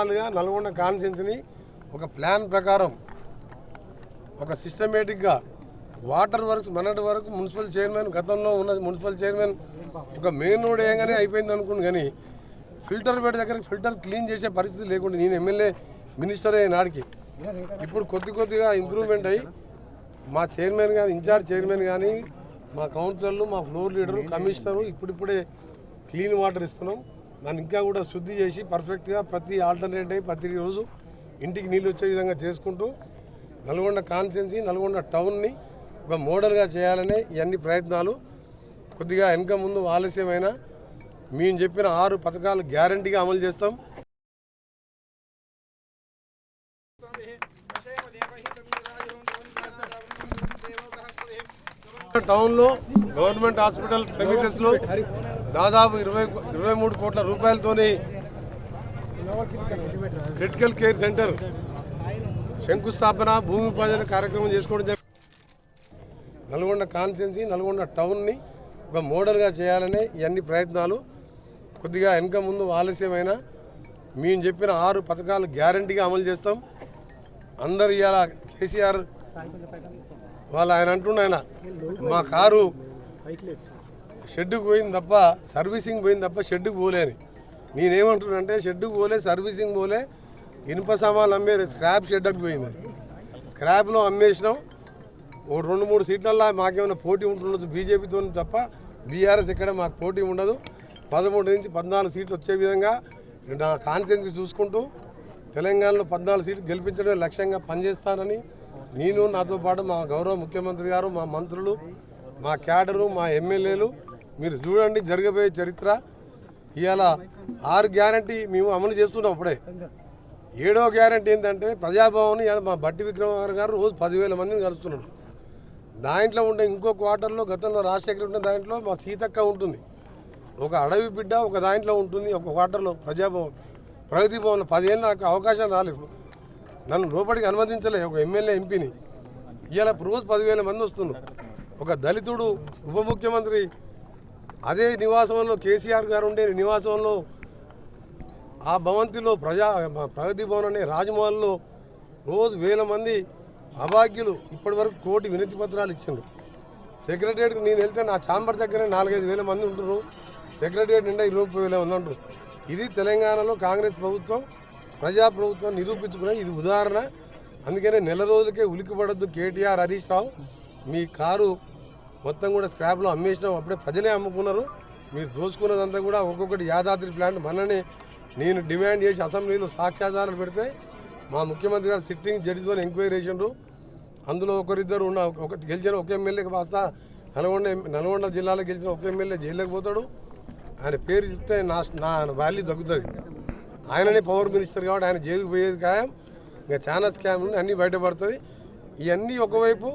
సంవత్సరాలుగా నల్గొండ కాన్స్టిట్యున్సీని ఒక ప్లాన్ ప్రకారం ఒక సిస్టమేటిక్గా వాటర్ వర్క్స్ మొన్నటి వరకు మున్సిపల్ చైర్మన్ గతంలో ఉన్న మున్సిపల్ చైర్మన్ ఒక మెయిన్ రోడ్ ఏంగానే అయిపోయింది అనుకుని కానీ ఫిల్టర్ బెడ్ దగ్గర ఫిల్టర్ క్లీన్ చేసే పరిస్థితి లేకుండా నేను ఎమ్మెల్యే మినిస్టర్ అయ్యే నాడికి ఇప్పుడు కొద్ది కొద్దిగా ఇంప్రూవ్మెంట్ అయ్యి మా చైర్మన్ కానీ ఇన్ఛార్జ్ చైర్మన్ కానీ మా కౌన్సిలర్లు మా ఫ్లోర్ లీడరు కమిషనరు ఇప్పుడిప్పుడే క్లీన్ వాటర్ ఇస్తున్నాం. దాన్ని ఇంకా కూడా శుద్ధి చేసి పర్ఫెక్ట్గా ప్రతి ఆల్టర్నేట్ అయ్యి ప్రతి రోజు ఇంటికి నీళ్ళు వచ్చే విధంగా చేసుకుంటూ నల్గొండ కాన్స్టిట్యున్సీ నల్గొండ టౌన్ని ఒక మోడల్గా చేయాలనే ఇవన్నీ ప్రయత్నాలు కొద్దిగా వెనక ముందు ఆలస్యమైన మేము చెప్పిన ఆరు పథకాలు గ్యారంటీగా అమలు చేస్తాం. టౌన్లో గవర్నమెంట్ హాస్పిటల్ ప్రెమిసెస్లో దాదాపు ఇరవై ఇరవై మూడు కోట్ల రూపాయలతోని క్రిటికల్ కేర్ సెంటర్ శంకుస్థాపన భూమి పూజన కార్యక్రమం చేసుకోవడం జరిగింది. నల్గొండ కాన్స్టిట్యున్సీ నల్గొండ టౌన్ని ఒక మోడల్గా చేయాలనే ఇవన్నీ ప్రయత్నాలు. కొద్దిగా వెనుక ముందు ఆలస్యమైన మేము చెప్పిన ఆరు పథకాలు గ్యారంటీగా అమలు చేస్తాం. అందరు ఇవాళ కేసీఆర్ వాళ్ళు ఆయన అంటుండ ఆయన మా కారు షెడ్డుకు పోయింది తప్ప సర్వీసింగ్ పోయింది తప్ప షెడ్డుకు పోలేని నేనేమంటున్నానంటే షెడ్డుకు పోలే సర్వీసింగ్ పోలే ఇనుప సామాన్లు అమ్మేది స్క్రాప్ షెడ్కి పోయింది. స్క్రాప్లో అమ్మేసినాం. ఓ రెండు మూడు సీట్లల్లో మాకేమైనా పోటీ ఉంటుండదు బీజేపీతో తప్ప బీఆర్ఎస్ ఇక్కడ మాకు పోటీ ఉండదు. పదమూడు నుంచి పద్నాలుగు సీట్లు వచ్చే విధంగా నా కాన్ఫిడెన్స్ చూసుకుంటూ తెలంగాణలో పద్నాలుగు సీట్లు గెలిపించడమే లక్ష్యంగా పనిచేస్తానని నేను నాతో పాటు మా గౌరవ ముఖ్యమంత్రి గారు మా మంత్రులు మా క్యాడరు మా ఎమ్మెల్యేలు మీరు చూడండి జరగబోయే చరిత్ర. ఇవాళ ఆరు గ్యారంటీ మేము అమలు చేస్తున్నాం అప్పుడే. ఏడో గ్యారంటీ ఏంటంటే ప్రజాభవన్ ఇవాళ మా బట్టి విక్రమార్ గారు రోజు పదివేల మందిని కలుస్తున్నాడు. దాంట్లో ఉండే ఇంకో క్వార్టర్లో గతంలో రాజశేఖర్ ఉండే దాంట్లో మా సీతక్క ఉంటుంది. ఒక అడవి బిడ్డ ఒక దాంట్లో ఉంటుంది ఒక క్వార్టర్లో ప్రజాభవన్. ప్రగతి భవన్ పదిహేను నాకు అవకాశం రాలేదు. నన్ను లోపలికి అనుమతించలే ఒక ఎమ్మెల్యే ఎంపీని. ఇవాళ రోజు పదివేల మంది వస్తున్నారు. ఒక దళితుడు ఉప ముఖ్యమంత్రి అదే నివాసంలో కేసీఆర్ గారు ఉండే నివాసంలో ఆ భవంతిలో ప్రజా ప్రగతి భవన్ అనే రాజమహల్లో రోజు వేల మంది అభాగ్యులు ఇప్పటి వరకు కోటి వినతి పత్రాలు ఇచ్చిండ్రు. సెక్రటరియట్కి నేను వెళ్తే నా ఛాంబర్ దగ్గరే నాలుగైదు వేల మంది ఉంటారు సెక్రటరియట్ నిండా ఇరవై ముప్పై వేల మంది ఉంటారు ఇది తెలంగాణలో కాంగ్రెస్ ప్రభుత్వం ప్రజా ప్రభుత్వం నిరూపించుకునే ఇది ఉదాహరణ. అందుకనే నెల రోజులకే ఉలికిపడద్దు కేటీఆర్ హరీష్ రావు. మీ కారు మొత్తం కూడా స్క్రాప్లో అమ్మేసినాం. అప్పుడే ప్రజలే అమ్ముకున్నారు. మీరు దోచుకున్నదంతా కూడా ఒక్కొక్కటి యాదాద్రి ప్లాంట్ మనని నేను డిమాండ్ చేసి అసెంబ్లీలో సాక్ష్యాధారాలు పెడితే మా ముఖ్యమంత్రి గారు సిట్టింగ్ జడ్జితో ఎంక్వైరీ చేసిండ్రు. అందులో ఒకరిద్దరు ఉన్న ఒక గెలిచిన ఒక ఎమ్మెల్యేకి కాస్త నల్గొండ నల్గొండ జిల్లాలో గెలిచిన ఒక ఎమ్మెల్యే జైల్లోకి పోతాడు. ఆయన పేరు చెప్తే నా నా వాల్యూ తగ్గుతుంది. ఆయననే పవర్ మినిస్టర్ కాబట్టి ఆయన జైలుకి పోయేది ఖాయం. ఇంకా చాలా స్కామ్లు అన్నీ బయటపడుతుంది. ఇవన్నీ ఒకవైపు